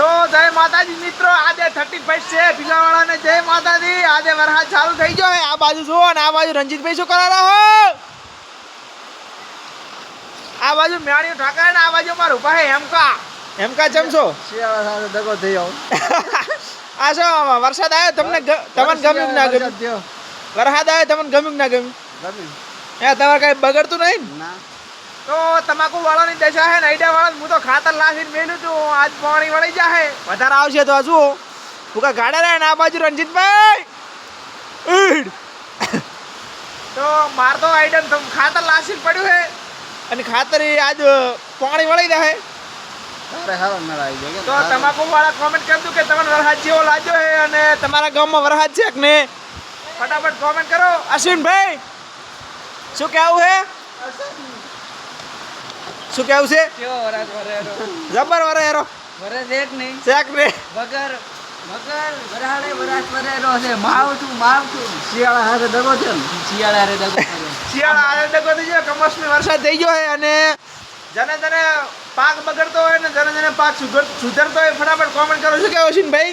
તો જય માતાજી મિત્રો આજે થર્ટી ફર્સ્ટ છે ભીલાવાળાને જય માતાજી. આજે વરસાદ ચાલુ થઈ ગયો આ બાજુ જુઓ અને આ બાજુ રંજીતભાઈ શું કરા હો આ બાજુ મેળ્યું ઠાકર ને આ બાજુ મારું ઊભા હે હેમકા. હેમકા જમશો શિયાળા સાથે દગો થઈ આવો આ શું વરસાદ આવ્યો? તમને તમને ગમ્યું ના ગમ્યું? વરસાદ આવ્યો તમને ગમ્યું ના ગમ્યું? ગમ્યું. એ તમારે કઈ બગડતું નહીં? ને? તો તમાકુ વાળાની દશા હે ને વાળા હું તો ખાતર લાવીને મેલું તું આજ પાણી વળી જાહે. વધારે આવશે તો આ જુઓ કા ગાડા રહે ને આ બાજુ રણજીતભાઈ. તો માર તો આઈટમ તો ખાતર લાસીને પડ્યું હે અને ખાતર આજ પાણી વળી ગયો તો તમાકુ વાળા કોમેન્ટ કરજો કે તમને વરસાદ જેવો લાગ્યો હે અને તમારા ગામમાં વરસાદ છે કે ને ફટાફટ કોમેન્ટ કરો. અશ્વિનભાઈ શું કહેવું હે શું કેવું છે? કેવો જબર વરે હેરો. વરસ એક નહીં. શેક રે. વગર વગર વરાળે વરાસ વરેરો છે. માવઠું માવઠું. શિયાળા હાથે દગો છે ને? શિયાળા હારે દગો શિયાળા હારે ડગો થઈ ગયો કમોસમી વરસાદ થઈ ગયો હે અને જને જને પાક બગડતો હોય ને જેને જને પાક સુધર સુધરતો હોય ફટાફટ કોમેન્ટ કરો. શું કહેવું છે ભાઈ?